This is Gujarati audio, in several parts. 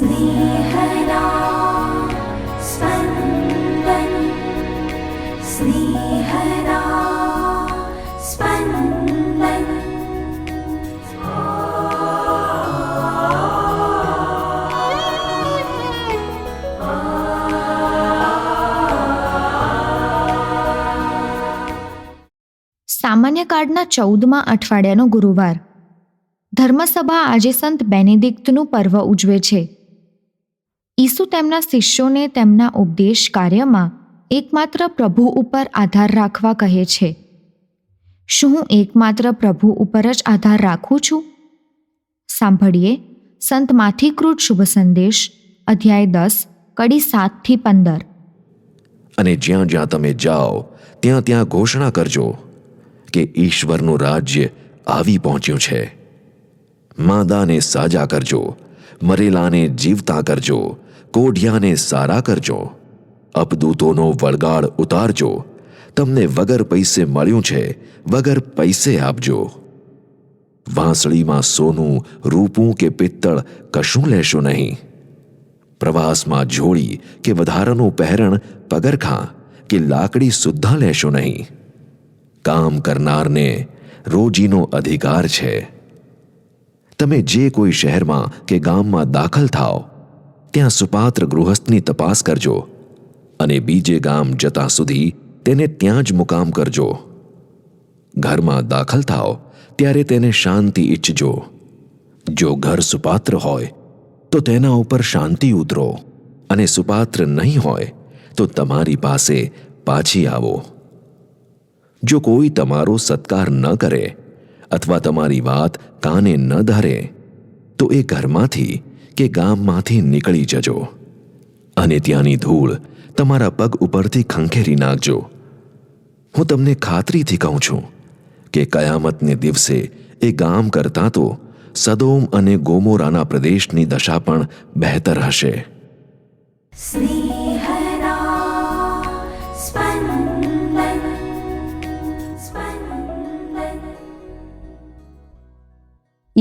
स्नेहदा स्पन्दन् स्नेहदा स्पन्दन् સામાન્ય કાળના ચૌદમા અઠવાડિયાનો ગુરુવાર ધર્મસભા આજે સંત બેનેડિક્ટનું પર્વ ઉજવે છે ઈસુ તેમના શિષ્યોને તેમના ઉપદેશ કાર્યમાં એકમાત્ર પ્રભુ ઉપર આધાર રાખવા કહે છે. શું હું એકમાત્ર પ્રભુ ઉપર જ આધાર રાખું છું? સાંભળીએ સંત માથીકૃત શુભ સંદેશ, અધ્યાય દસ, કડી સાતથી પંદર. અને જ્યાં જ્યાં તમે જાઓ, ત્યાં ત્યાં ઘોષણા કરજો કે ઈશ્વરનું રાજ્ય આવી પહોંચ્યું છે. માદાને સાજા કરજો, મરેલાને જીવતા કરજો કોઢિયાને સારા કરજો. અપદૂતોનો વળગાડ ઉતારજો. તમને વગર પૈસે મળ્યું છે, વગર પૈસે આપજો. વાંસળીમાં સોનું, રૂપું કે પિત્તળ કશું લેશો નહીં. પ્રવાસમાં જોડી કે વધારાનું પહેરણ પગરખાં કે લાકડી સુદ્ધા લેશો નહીં. કામ કરનારને રોજીનો અધિકાર છે. તમે જે કોઈ શહેરમાં કે ગામમાં દાખલ થાઓ ત્યાં સુપાત્ર ગૃહસ્થની તપાસ કરજો અને બીજે ગામ જતા સુધી તેને ત્યાં જ મુકામ કરજો. ઘરમાં દાખલ થાઓ, ત્યારે તેને શાંતિ ઈચ્છજો. જો ઘર સુપાત્ર હોય, તો તેના ઉપર શાંતિ ઉતરો અને સુપાત્ર નહીં હોય, તો તમારી પાસે પાછી આવો. જો કોઈ તમારો સત્કાર ન કરે અથવા તમારી વાત કાને ન ધરે, તો એ ઘરમાંથી કે ગામમાંથી નીકળી જજો અને ત્યાંની ધૂળ તમારા પગ ઉપરથી ખંખેરી નાખજો. હું તમને ખાતરીથી કહું છું કે કયામતને દિવસે એ ગામ કરતા તો સદોમ અને ગોમોરાના પ્રદેશની દશા પણ બહેતર હશે. સ્નેહ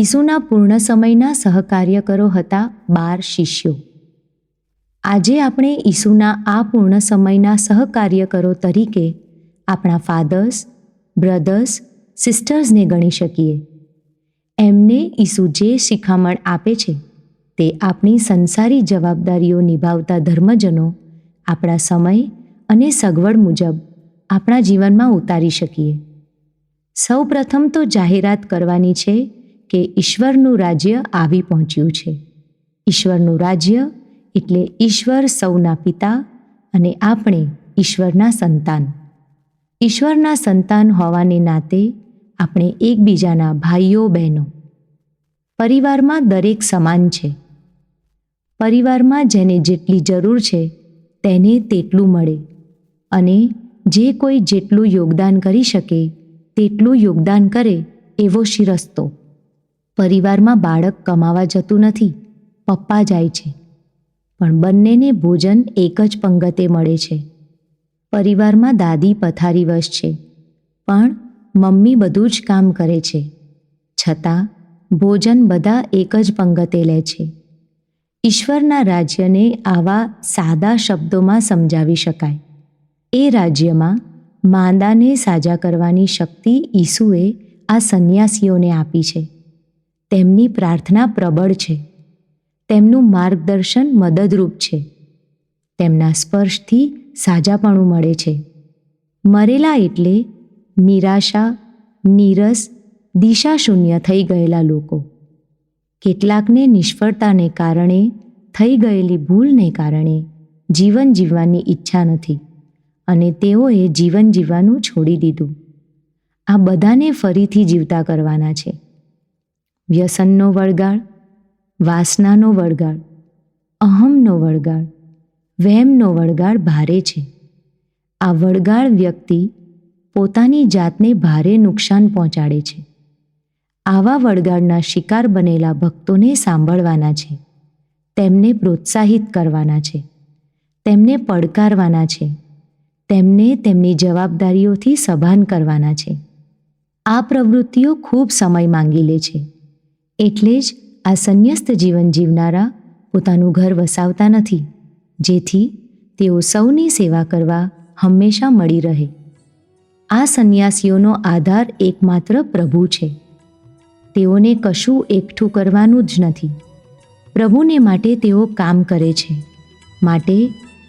ઈસુના પૂર્ણ સમયના સહકાર્યકરો હતા બાર શિષ્યો. આજે આપણે ઈસુના આ પૂર્ણ સમયના સહકાર્યકરો તરીકે આપણા ફાધર્સ, બ્રધર્સ, સિસ્ટર્સને ગણી શકીએ. એમને ઈસુ જે શિખામણ આપે છે તે આપણી સંસારી જવાબદારીઓ નિભાવતા ધર્મજનો આપણા સમય અને સગવડ મુજબ આપણા જીવનમાં ઉતારી શકીએ. સૌ પ્રથમ તો જાહેરાત કરવાની છે કે ઈશ્વરનું રાજ્ય આવી પહોંચ્યું છે. ઈશ્વરનું રાજ્ય એટલે ઈશ્વર સૌના પિતા અને આપણે ઈશ્વરના સંતાન. ઈશ્વરના સંતાન હોવાને નાતે આપણે એકબીજાના ભાઈઓ, બહેનો. પરિવારમાં દરેક સમાન છે. પરિવારમાં જેને જેટલી જરૂર છે તેને તેટલું મળે અને જે કોઈ જેટલું યોગદાન કરી શકે તેટલું યોગદાન કરે એવો શિરસ્તો. પરિવારમાં બાળક કમાવા જતું નથી, પપ્પા જાય છે. પણ બંનેને ભોજન એક જ પંગતે મળે છે. પરિવારમાં દાદી પથારીવશ છે, પણ મમ્મી બધું જ કામ કરે છે. છતાં, ભોજન બધા એક જ પંગતે લે છે. ઈશ્વરના રાજ્યને આવા સાદા શબ્દોમાં સમજાવી શકાય. એ રાજ્યમાં માંદાને સાજા કરવાની શક્તિ ઈસુએ આ સંન્યાસીઓને આપી છે. તેમની પ્રાર્થના પ્રબળ છે. તેમનું માર્ગદર્શન મદદરૂપ છે. તેમના સ્પર્શથી સાજાપણું મળે છે. મરેલા એટલે નિરાશા, નીરસ, દિશાશૂન્ય થઈ ગયેલા લોકો. કેટલાકને નિષ્ફળતાને કારણે, થઈ ગયેલી ભૂલને કારણે જીવન જીવવાની ઈચ્છા નથી અને તેઓએ જીવન જીવવાનું છોડી દીધું. આ બધાને ફરીથી જીવતા કરવાના છે. વ્યસનનો વળગાળ, વાસનાનો વળગાળ, અહમનો વળગાળ, વહેમનો વળગાળ ભારે છે. આ વળગાળ વ્યક્તિ પોતાની જાતને ભારે નુકસાન પહોંચાડે છે. આવા વળગાડના શિકાર બનેલા ભક્તોને સાંભળવાના છે. તેમને પ્રોત્સાહિત કરવાના છે. તેમને પડકારવાના છે. તેમને તેમની જવાબદારીઓથી સભાન કરવાના છે. આ પ્રવૃત્તિઓ ખૂબ સમય માંગી લે છે. એટલે જ આ સંન્યસ્ત જીવન જીવનારા પોતાનું ઘર વસાવતા નથી, જેથી તેઓ સૌની સેવા કરવા હંમેશા મળી રહે. આ સંન્યાસીઓનો આધાર એકમાત્ર પ્રભુ છે. તેઓને કશું એકઠું કરવાનું જ નથી. પ્રભુને માટે તેઓ કામ કરે છે. માટે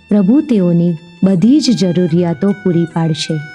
પ્રભુ તેઓની બધી જ જરૂરિયાતો પૂરી પાડશે.